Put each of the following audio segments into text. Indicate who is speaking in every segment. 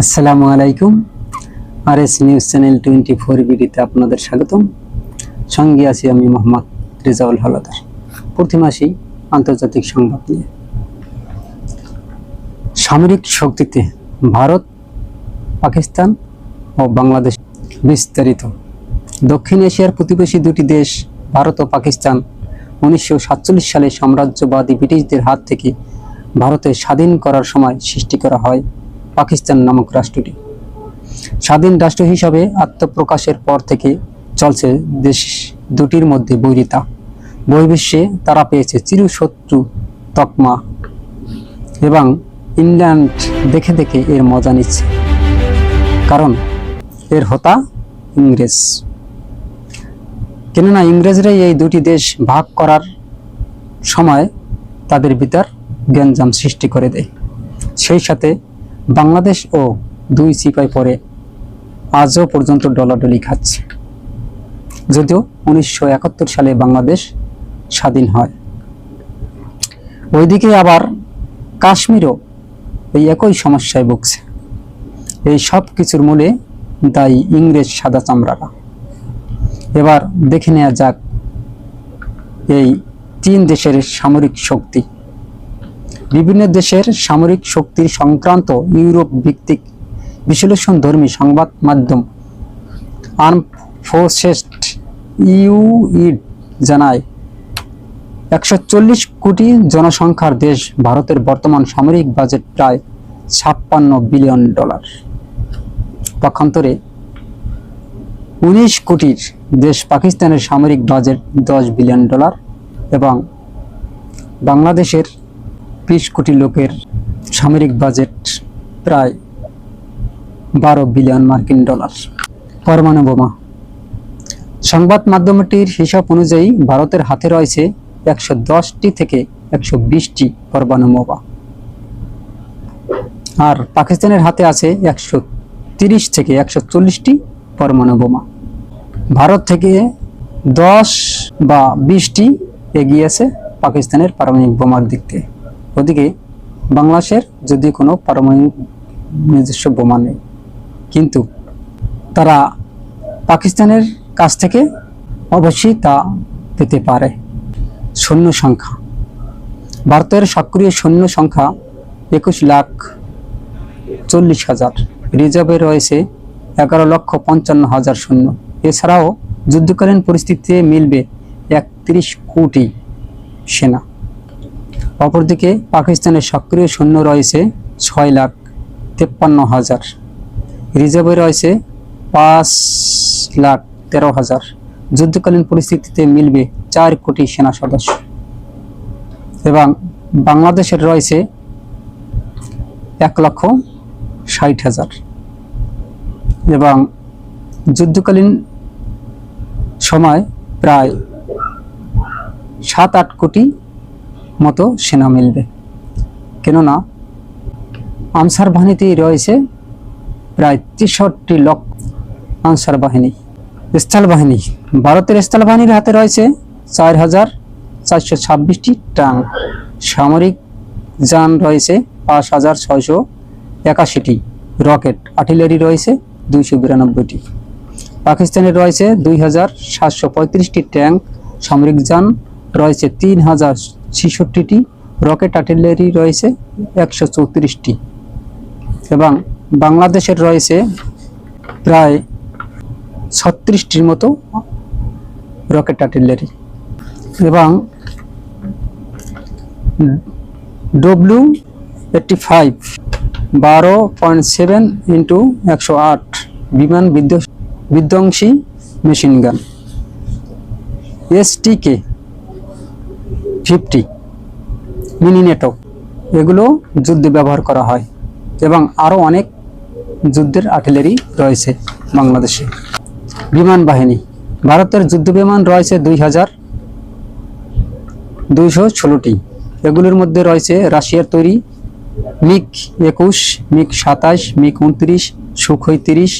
Speaker 1: আসসালামু আলাইকুম। R S news channel twenty four বিডিতে আপনাদের স্বাগতম। সঙ্গে আছি আমি মোহাম্মদ রেজাউল হলাদার। প্রতি মাসেই আন্তর্জাতিক সংবাদ নিয়ে। সামরিক শক্তিতে ভারত, পাকিস্তান ও বাংলাদেশ বিস্তারিত। দক্ষিণ এশিয়ার প্রতিবেশী দুটি দেশ, ভারত ও পাকিস্তান, উনিশশো সাতচল্লিশ সালে সাম্রাজ্যবাদী ব্রিটিশদের হাত থেকে ভারতে স্বাধীন করার সময় সৃষ্টি করা হয়। পাকিস্তান নামক রাষ্ট্রটি। স্বাধীন রাষ্ট্র হিসাবে আত্মপ্রকাশের পর থেকে চলছে দেশ দুটির মধ্যে বৈরিতা। বহির্বিশ্বে তারা পেয়েছে চিরশত্রু তকমা এবং ইংল্যান্ড দেখে দেখে এর মজা নিচ্ছে। কারণ এর হতা ইংরেজ। কেননা ইংরেজরাই এই দুটি দেশ ভাগ করার সময় তাদের ভিতর জ্ঞানজাম সৃষ্টি করে দেয়। সেই সাথে বাংলাদেশ ও দুই সিপাই পরে আজও পর্যন্ত ডলাডলি খাচ্ছে। যদিও উনিশশো একাত্তর সালে বাংলাদেশ স্বাধীন হয়। ওইদিকে আবার কাশ্মীরও এই একই সমস্যায় ভুগছে। এই সব কিছুর মূলে দায়ী ইংরেজ সাদা চামড়ারা। এবার দেখে নেওয়া যাক এই তিন দেশের সামরিক শক্তি বিভিন্ন দেশের সামরিক শক্তির সংক্রান্ত ইউরোপ ভিত্তিক বিশ্লেষণ ধর্মী সংবাদ মাধ্যম আর্ম ফোর্সেস ইউইড জানায়, একশো চল্লিশ কোটি জনসংখ্যার দেশ ভারতের বর্তমান সামরিক বাজেট প্রায় ছাপ্পান্ন বিলিয়ন ডলার। পক্ষান্তরে উনিশ কোটির দেশ পাকিস্তানের সামরিক বাজেট দশ বিলিয়ন ডলার এবং বাংলাদেশের বিশ কোটি লোকের সামরিক বাজেট প্রায় বারো বিলিয়ন মার্কিন ডলার। পরমাণু বোমা। সংবাদ মাধ্যমটির হিসাব অনুযায়ী ভারতের হাতে রয়েছে একশো দশটি থেকে একশো বিশটি পরমাণু বোমা। আর পাকিস্তানের হাতে আছে একশো তিরিশ থেকে একশো চল্লিশটি পরমাণু বোমা। ভারত থেকে দশ বা বিশটি এগিয়ে আছে পাকিস্তানের পারমাণবিক বোমার দিক থেকে। ওদিকে বাংলাদেশের যদি কোনো পারমাণবিক নিজস্ব বোমা নেই, কিন্তু তারা পাকিস্তানের কাছ থেকে অবশ্যই তা পেতে পারে। সৈন্য সংখ্যা। ভারতের সক্রিয় সৈন্য সংখ্যা একুশ লাখ চল্লিশ হাজার। রিজার্ভে রয়েছে এগারো লক্ষ পঞ্চান্ন হাজার সৈন্য। এছাড়াও যুদ্ধকালীন পরিস্থিতিতে মিলবে একত্রিশ কোটি সেনা। অপরদিকে পাকিস্তানের সক্রিয় সৈন্য রয়েছে ছয় লাখ তেপ্পান্ন হাজার। রিজার্ভে রয়েছে পাঁচ লাখ তেরো হাজার। যুদ্ধকালীন পরিস্থিতিতে মিলবে চার কোটি সেনা সদস্য। এবং বাংলাদেশের রয়েছে এক লক্ষ ষাট হাজার। এবং যুদ্ধকালীন সময় প্রায় সাত আট কোটি মতো সেনা মিলবে। কেননা, আনসার বাহিনীতেই রয়েছে প্রায় তেষট্টি লক্ষ আনসার বাহিনী। স্থল বাহিনী, ভারতের স্থল বাহিনীর হাতে রয়েছে চার হাজার চারশো ছাব্বিশটি ট্যাঙ্ক সামরিক যান রয়েছে পাঁচ হাজার ছয়শো একাশিটি। রকেট আর্টিলারি রয়েছে দুইশো বিরানব্বইটি। পাকিস্তানের রয়েছে দুই হাজার সাতশো পঁয়ত্রিশটি ট্যাঙ্ক। সামরিক যান রয়েছে তিন হাজার ছেষট্টিটি রকেট আর্টিলারি রয়েছে, একশো চৌত্রিশটি। এবং বাংলাদেশের রয়েছে প্রায় ছত্রিশটির মতো রকেট আর্টিলারি। এবং ডব্লিউ এইটটি ফাইভ বারো পয়েন্ট সেভেন ইন্টু একশো আট বিমান বিধ্বংসী machine gun. STK fifty mini NATO. এগুলো যুদ্ধে ব্যবহার করা হয় এবং আরও অনেক যুদ্ধের আর্টিলারি রয়েছে বাংলাদেশে। বিমান বাহিনী। ভারতের যুদ্ধ বিমান রয়েছে দুই হাজার দুইশো ষোলোটি। এগুলোর মধ্যে রয়েছে রাশিয়ার তৈরি মিক একুশ মিক সাতাশ মিক উনত্রিশ সুখই তিরিশ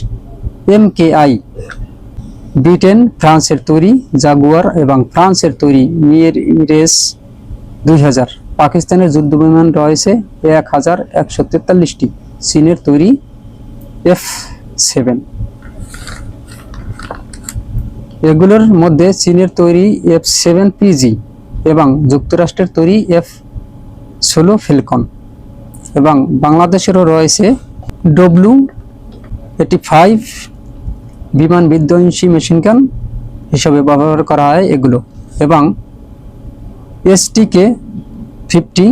Speaker 1: এম কে আই। ব্রিটেন, ফ্রান্সের তৈরি জাগুয়ার এবং ফ্রান্সের তৈরি মিয়ের রেস দুই হাজার। পাকিস্তানের যুদ্ধ বিমান রয়েছে এক হাজার একশো তেতাল্লিশটি। চীনের তৈরি এফ সেভেন। এগুলোর মধ্যে চীনের তৈরি এফ সেভেন পিজি এবং যুক্তরাষ্ট্রের তৈরি এফ ষোলো ফেলকন এবং বাংলাদেশেরও রয়েছে ডব্লু এইটি ফাইভ বিমান বিধ্বংসী মেশিন মেশিনগান হিসাবে ব্যবহার করা হয় এগুলো। এবং এসটিকে ফিফটি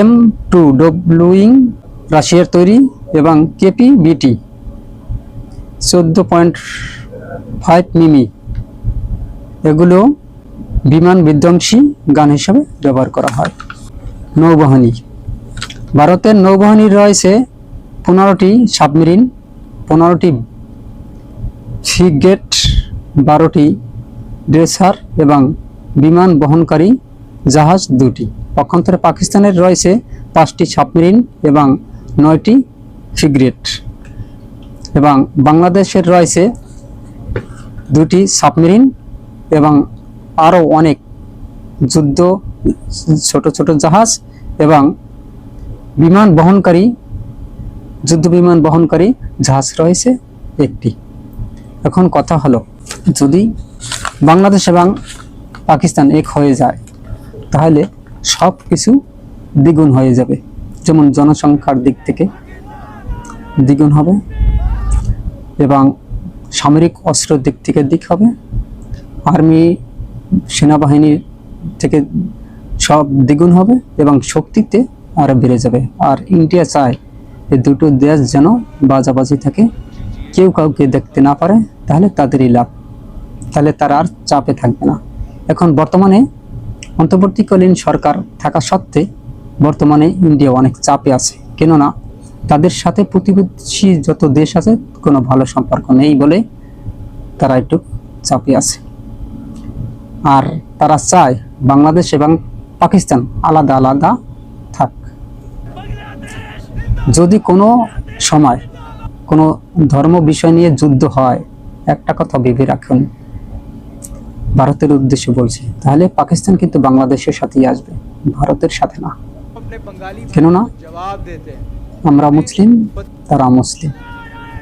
Speaker 1: এম টু ডব্লুইং রাশিয়ার তৈরি এবং কেপি বিটি চোদ্দ পয়েন্ট ফাইভ মিমি। এগুলো বিমান বিধ্বংসী গান হিসাবে ব্যবহার করা হয়। নৌবাহিনী। ভারতের নৌবাহিনীর রয়েছে পনেরোটি সাবমেরিন, পনেরোটি ফ্রিগেট বারোটি ড্রেসার এবং বিমান বহনকারী জাহাজ দুটি। পক্ষান্তরে পাকিস্তানের রয়েছে পাঁচটি সাবমেরিন এবং নয়টি ফ্রিগেট এবং বাংলাদেশের রয়েছে দুটি সাবমেরিন এবং আরও অনেক যুদ্ধ, ছোট ছোট জাহাজ এবং বিমান বহনকারী, যুদ্ধ বিমান বহনকারী জাহাজ রয়েছে একটি। এখন কথা হলো, যদি বাংলাদেশ এবং পাকিস্তান এক হয়ে যায়, তাহলে সব কিছু দ্বিগুণ হয়ে যাবে। যেমন জনসংখ্যার দিক থেকে দ্বিগুণ হবে এবং সামরিক অস্ত্রের দিক থেকে দিক হবে। আর্মি, সেনাবাহিনীর থেকে সব দ্বিগুণ হবে এবং শক্তিতে আরও বেড়ে যাবে। আর ইন্ডিয়া চায় এই দুটো দেশ যেন বাজাবাজি থাকে। কেউ কাউকে দেখতে না পারে। তাহলে তাদেরই লাভ। তাহলে তারা আর চাপে থাকবে না। এখন বর্তমানে অন্তর্বর্তীকালীন সরকার থাকা সত্ত্বে বর্তমানে ইন্ডিয়া অনেক চাপে আছে। কেননা তাদের সাথে প্রতিবেশী যত দেশ আছে, কোনো ভালো সম্পর্ক নেই বলে তারা একটু চাপে আছে। আর তারা চায় বাংলাদেশ এবং পাকিস্তান আলাদা আলাদা থাক। যদি কোনো সময় কোনো ধর্ম বিষয় নিয়ে যুদ্ধ হয় একটা কথা ভেবে রাখুন। ভারতের উদ্দেশ্যে বলছে, তাহলে পাকিস্তান কিন্তু বাংলাদেশের সাথেই আসবে, ভারতের সাথে না। কেননা আমরা মুসলিম, তারা মুসলিম।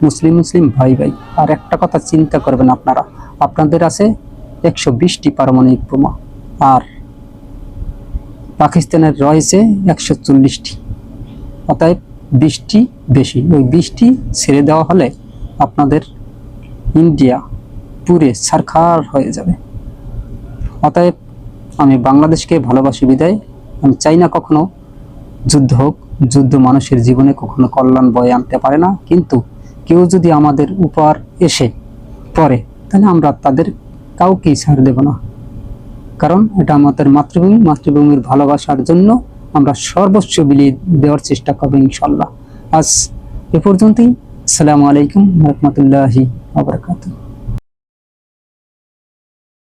Speaker 1: মুসলিম মুসলিম, ভাই ভাই। আর একটা কথা চিন্তা করবেন আপনারা, আপনাদের আছে একশো বিশটি পারমাণবিক বোমা, আর পাকিস্তানের রয়েছে একশো চল্লিশটি। অতএব বিশটি বেশি, ওই বিশটি ছেড়ে দেওয়া হলে আপনাদের ইন্ডিয়া পুরে সারখার হয়ে যাবে। অতএব আমি বাংলাদেশকে ভালোবাসি বিদায়। আমি চাই না কখনো যুদ্ধ হোক, যুদ্ধ মানুষের জীবনে কখনো কল্যাণ বয়ে আনতে পারে না। কিন্তু কেউ যদি আমাদের উপর এসে পড়ে, তাহলে আমরা তাদের কাউকেই ছাড় দেব না। কারণ এটা আমাদের মাতৃভূমি। মাতৃভূমির ভালোবাসার জন্য আমরা সর্বোচ্চ বিলিয়ে দেওয়ার চেষ্টা করব ইনশাল্লাহ। আজ এ পর্যন্তই। আসসালামু আলাইকুম রহমতুল্লাহি আবরকাতুহ